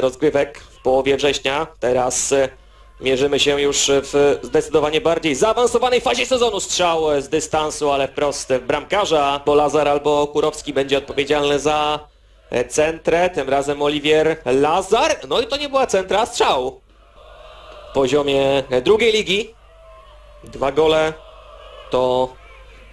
rozgrywek w połowie września. Teraz e, mierzymy się już w zdecydowanie bardziej zaawansowanej fazie sezonu. Strzał z dystansu, ale wprost w bramkarza. Bo Lazar albo Kurowski będzie odpowiedzialny za e, centrę. Tym razem Oliwier Lazar. No i to nie była centra, strzał. W poziomie drugiej ligi. Dwa gole to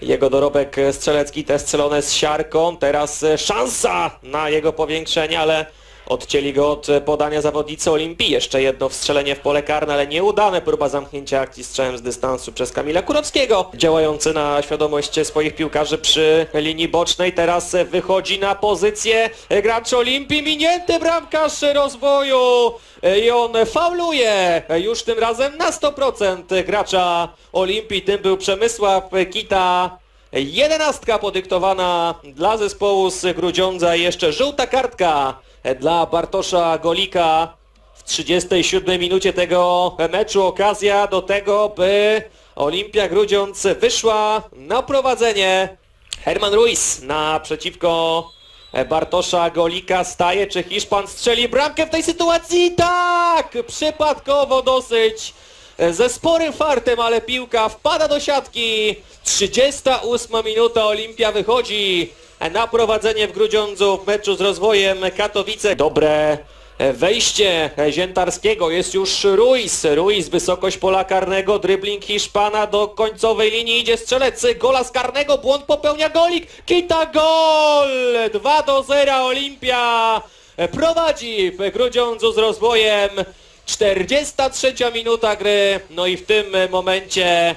jego dorobek strzelecki, te strzelone z siarką. Teraz e, szansa na jego powiększenie, ale odcięli go od podania zawodnicy Olimpii. Jeszcze jedno wstrzelenie w pole karne, ale nieudane próba zamknięcia akcji strzałem z dystansu przez Kamila Kurowskiego. Działający na świadomość swoich piłkarzy przy linii bocznej. Teraz wychodzi na pozycję gracz Olimpii. Minięty bramkarz rozwoju i on fauluje już tym razem na 100% gracza Olimpii. Tym był Przemysław Kita. Jedenastka podyktowana dla zespołu z Grudziądza jeszcze żółta kartka dla Bartosza Golika w 37 minucie tego meczu. Okazja do tego, by Olimpia Grudziądz wyszła na prowadzenie. Herman Ruiz naprzeciwko Bartosza Golika staje. Czy Hiszpan strzeli bramkę w tej sytuacji? Tak! Przypadkowo dosyć. Ze sporym fartem, ale piłka wpada do siatki. 38 minuta Olimpia wychodzi na prowadzenie w Grudziądzu w meczu z rozwojem Katowice. Dobre wejście Ziętarskiego, jest już Ruiz. Ruiz, wysokość pola karnego, dribbling Hiszpana do końcowej linii, idzie strzelec gola z karnego, błąd popełnia Golik, Kita gol! 2 do 0 Olimpia prowadzi w Grudziądzu z rozwojem. 43 minuta gry, no i w tym momencie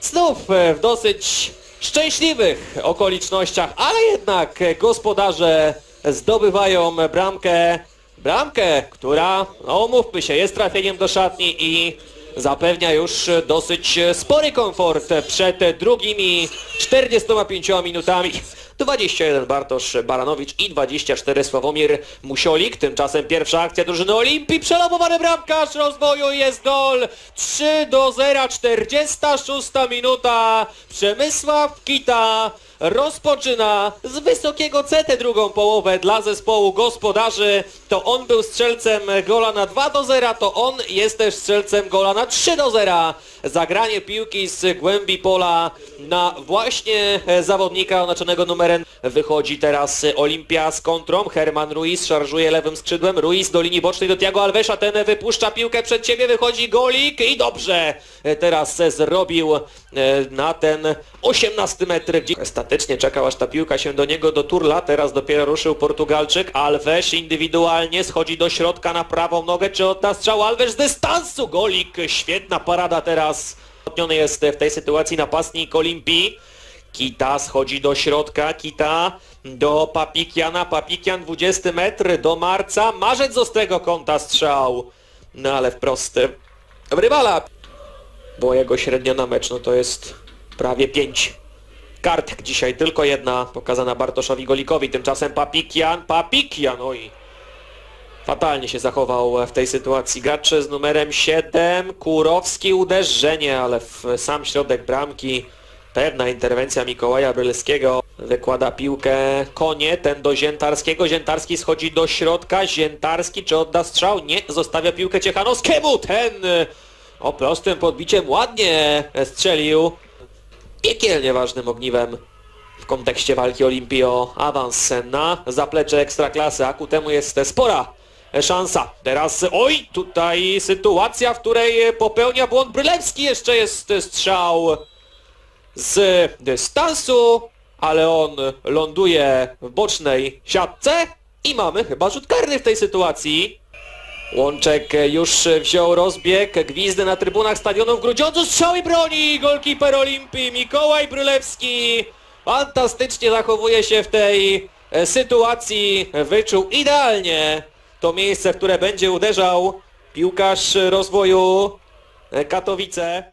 znów w dosyć szczęśliwych okolicznościach, ale jednak gospodarze zdobywają bramkę. Bramkę, która, no mówmy się, jest trafieniem do szatni i zapewnia już dosyć spory komfort przed drugimi 45 minutami. 21 Bartosz Baranowicz i 24 Sławomir Musiolik. Tymczasem pierwsza akcja drużyny Olimpii. Przelobowany bramkarz rozwoju jest gol. 3 do 0, 46 minuta. Przemysław Kita rozpoczyna z wysokiego CT drugą połowę dla zespołu gospodarzy. To on był strzelcem gola na 2 do 0, to on jest też strzelcem gola na 3 do 0. Zagranie piłki z głębi pola na właśnie zawodnika oznaczonego numerem. Wychodzi teraz Olimpia z kontrą. Herman Ruiz szarżuje lewym skrzydłem. Ruiz do linii bocznej do Tiago Alvesa. Ten wypuszcza piłkę przed siebie. Wychodzi golik i dobrze teraz zrobił na ten 18 metr. gdzie Statycznie czekał aż ta piłka się do niego doturla. Teraz dopiero ruszył Portugalczyk. Alves indywidualnie schodzi do środka na prawą nogę. Czy odda strzał? Alves z dystansu. Golik. Świetna parada teraz. Odniony jest w tej sytuacji napastnik Olimpii. Kita schodzi do środka, Kita do Papikiana, Papikian 20 metr do Marca, Marzec z ostrego kąta strzał. No ale wprost w rywala, bo jego średnia na mecz no to jest prawie 5 kartek. Dzisiaj tylko jedna pokazana Bartoszowi Golikowi, tymczasem Papikian, Papikian, oj. Fatalnie się zachował w tej sytuacji. Gracz z numerem 7, Kurowski uderzenie, ale w sam środek bramki. Pewna interwencja Mikołaja Brylskiego. Wykłada piłkę Konie, ten do Ziętarskiego. Ziętarski schodzi do środka. Ziętarski czy odda strzał? Nie, zostawia piłkę Ciechanowskiemu. Ten o prostym podbiciem ładnie strzelił. Piekielnie ważnym ogniwem w kontekście walki Olimpii o awans na zaplecze Ekstraklasy. A ku temu jest spora szansa. Teraz, oj, tutaj sytuacja, w której popełnia błąd Brylewski. Jeszcze jest strzał z dystansu, ale on ląduje w bocznej siatce i mamy chyba rzut karny w tej sytuacji. Łączek już wziął rozbieg, gwizdy na trybunach stadionu w Grudziądzu, strzał i broni, golkiper Olimpii Mikołaj Brylewski fantastycznie zachowuje się w tej sytuacji, wyczuł idealnie to miejsce, w które będzie uderzał piłkarz rozwoju Katowice.